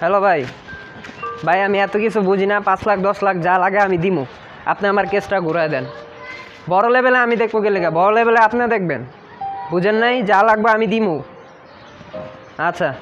Hello ভাই। ভাই, আমি এত কিছু বুঝি না, পাঁচ লাখ, দশ লাখ, যা লাগে আমি দিমু। আপনি আমার কেসটা ঘুরায় দেন। বড় লেভেলে আমি দেখব গেলে বড় লেভেলে আপনি দেখবেন। বুঝেন নাই, যা লাগবে আমি দিমু। আচ্ছা।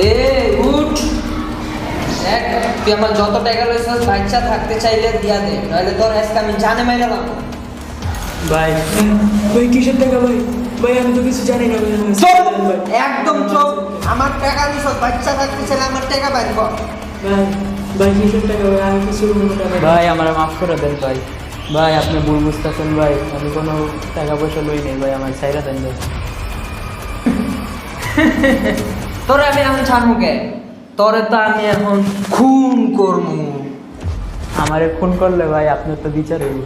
এ উঠ দেখ তুই আমার যত টাকা রয়েছে বাচ্চা থাকতে চাইলে দিয়া দে নাহলে তোর আজকে আমি জানে মাইরালাম ভাই। ভাই কিসের টাকা ভাই? ভাই আমি তো কিছু জানি না একদম চুপ! আমার টাকা দিছ বাচ্চা থাকতে চাইলে আমার টাকা বাইর কর। ভাই ভাই কিসের টাকা ভাই? আমি কিছু ভাই। আমার মাফ করে দেন ভাই। ভাই আপনি ভুল বুঝতেছেন ভাই। আমি কোনো টাকা পয়সা লই নেই ভাই আমার চাইরা দেন ভাই। তোরে আমি এখন ছাড়মু কে? তোরে তো আমি এখন খুন করমু আমারে ফোন করলে ভাই আপনার তো বিচার হইব।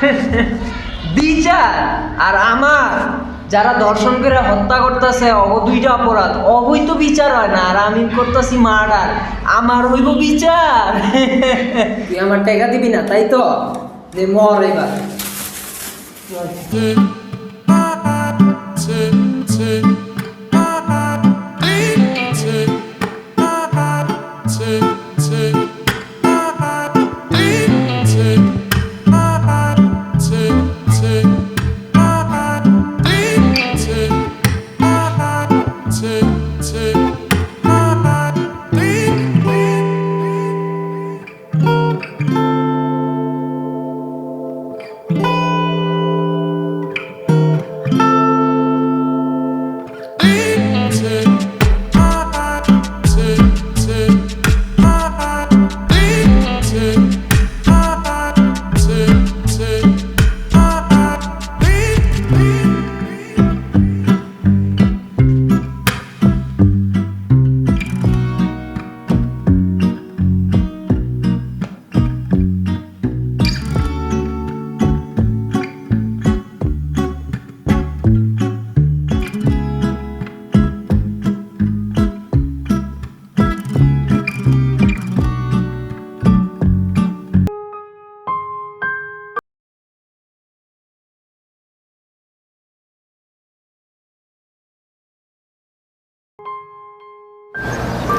বিচার? আর আমার? যারা দর্শন করে হত্যা করতেছে অব দুইটা অপরাধ। অবৈ তো বিচার হয় না আর আমি করতেছি মার্ডার। আমার হইব বিচার। তুই আমার টাকা দিবি না তাই তো? যে মর এবার। take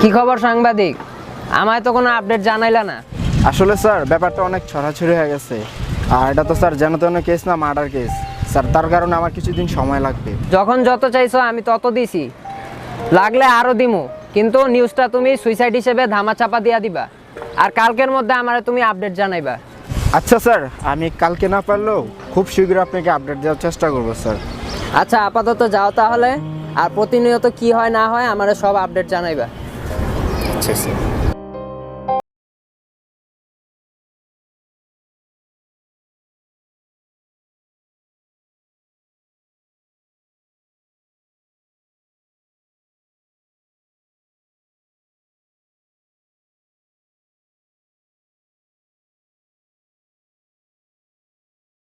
কি খবর সাংবাদিক? আমায় তো কোনো আপডেট জানাইলা না। আসলে স্যার ব্যাপারটা অনেক ছড়াছড়ি হয়ে গেছে। আর এটা তো স্যার যেন তেন কেস না মার্ডার কেস স্যার তার কারণে আমার কিছুদিন সময় লাগবে। যখন যত চাইছো আমি তত দিছি। লাগলে আরও দিমু। কিন্তু নিউজটা তুমি সুইসাইড হিসেবে ধামা চাপা দিয়া দিবা। আর কালকের মধ্যে আমার তুমি আপডেট জানাইবা। আচ্ছা স্যার আমি কালকে না পারলেও খুব শীঘ্র আপনাকে আপডেট দেওয়ার চেষ্টা করব স্যার। আচ্ছা আপাতত যাও তাহলে। আর প্রতিনিয়ত কি হয় না হয় আমার সব আপডেট জানাইবা। আচ্ছা স্যার